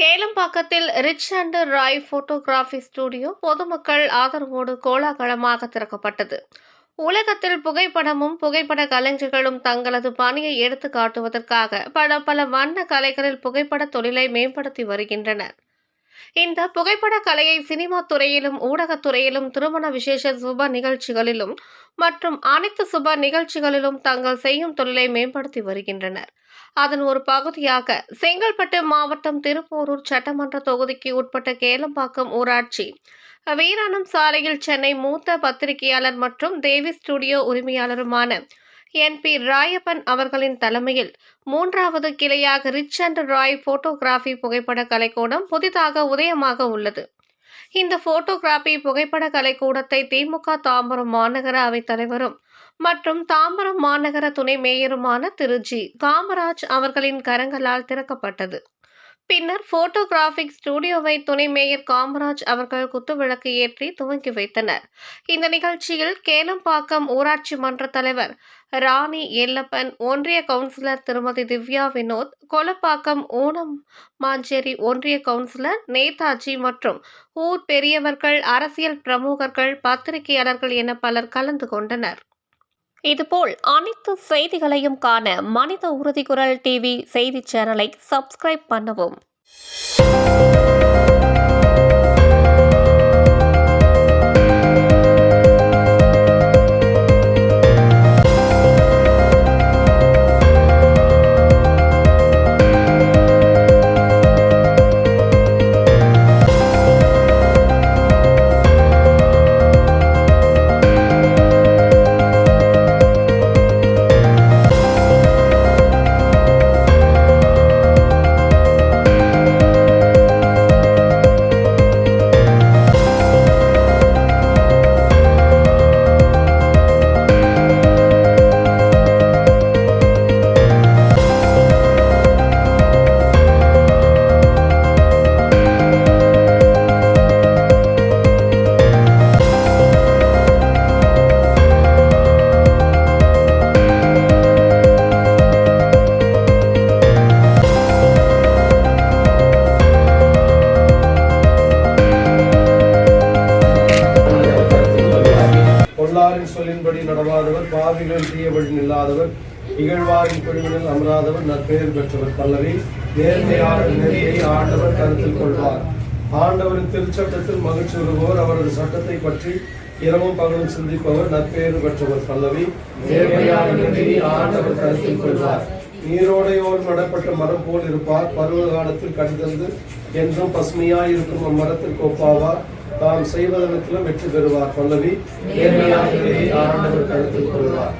கேளம்பாக்கத்தில் Rich and Roy photography studio பொதுமக்கள் ஆதரவோடு கோலாகலமாக திறக்கப்பட்டது. உலகத்தில் புகைப்படமும் புகைப்பட கலைஞர்களும் தங்களது பணியை எடுத்து காட்டுவதற்காக பல பல வண்ண கலைகளில் புகைப்பட தொழிலை மேம்படுத்தி வருகின்றனர். இந்த புகைப்பட கலையை சினிமா துறையிலும் ஊடகத்துறையிலும் திருமண விசேஷ சுப நிகழ்ச்சிகளிலும் மற்றும் அனைத்து சுப நிகழ்ச்சிகளிலும் தங்கள் செய்யும் தொழிலை மேம்படுத்தி வருகின்றனர். அதன் ஒரு பகுதியாக செங்கல்பட்டு மாவட்டம் திருப்போரூர் சட்டமன்ற தொகுதிக்கு உட்பட்ட கேளம்பாக்கம் ஊராட்சி வீராணம் சாலையில் சென்னை மூத்த பத்திரிகையாளர் மற்றும் தேவி ஸ்டுடியோ உரிமையாளருமான என் பி ராயப்பன் அவர்களின் தலைமையில் மூன்றாவது கிளையாக ரிச் அண்ட் ராய் போட்டோகிராஃபி புகைப்பட கலைக்கூடம் புதிதாக உதயமாக உள்ளது. இந்த போட்டோகிராஃபி புகைப்பட கலைக்கூடத்தை திமுக தாம்பரம் மாநகர அவைத் தலைவரும் மற்றும் தாம்பரம் மாநகர துணை மேயருமான திரு. ஜி. காமராஜ் அவர்களின் கரங்களால் திறக்கப்பட்டது. பின்னர் போட்டோகிராபிக் ஸ்டுடியோவை துணை மேயர் காமராஜ் அவர்கள் குத்துவிளக்கு ஏற்றி துவங்கி வைத்தனர். இந்த நிகழ்ச்சியில் கேலம்பாக்கம் ஊராட்சி மன்ற தலைவர் ராணி எல்லப்பன் ஒன்றிய கவுன்சிலர் திருமதி திவ்யா வினோத் கொலப்பாக்கம் ஊனம் மாஞ்சேரி ஒன்றிய கவுன்சிலர் நேதாஜி மற்றும் ஊர் பெரியவர்கள் அரசியல் பிரமுகர்கள் பத்திரிகையாளர்கள் என பலர் கலந்து கொண்டனர். இதுபோல் அனைத்து செய்திகளையும் காண மனித உறுதி குரல் டிவி செய்தி சேனலை சப்ஸ்கிரைப் பண்ணவும். பொல்லாரின் சொல்லின்படி நடவாதவர் பாவிகள் தீய வழி நில்லாதவர் இகழ்வாரின் குழுவினில் அமராதவர் நற்பெயர் பெற்றவர். பல்லவி நேர்மையான நெறியை ஆண்டவர் கருத்தில் கொள்வார். ஆண்டவரின் திருச்சட்டத்தில் மகிழ்ச்சி வருபவர் அவரது சட்டத்தை பற்றி இரவும் பகலும் சிந்திப்பவர் நற்பெயர் பெற்றவர். பல்லவி நேர்மையான நெறியை ஆண்டவர் கருத்தில் கொள்வார். நீரோடையோடு நடப்பட்ட மரம் போல் இருப்பார். பருவ காலத்தில் கடிதந்து என்றும் பசுமையாய் இருக்கும் அம்மரத்திற்கு ஒப்பாவார். தாம் செய்வதனத்திலும் வெற்றி பெறுவார் பல்லவி. நேர்மையாக ஆண்டவர் கருத்தில் கொள்வார்.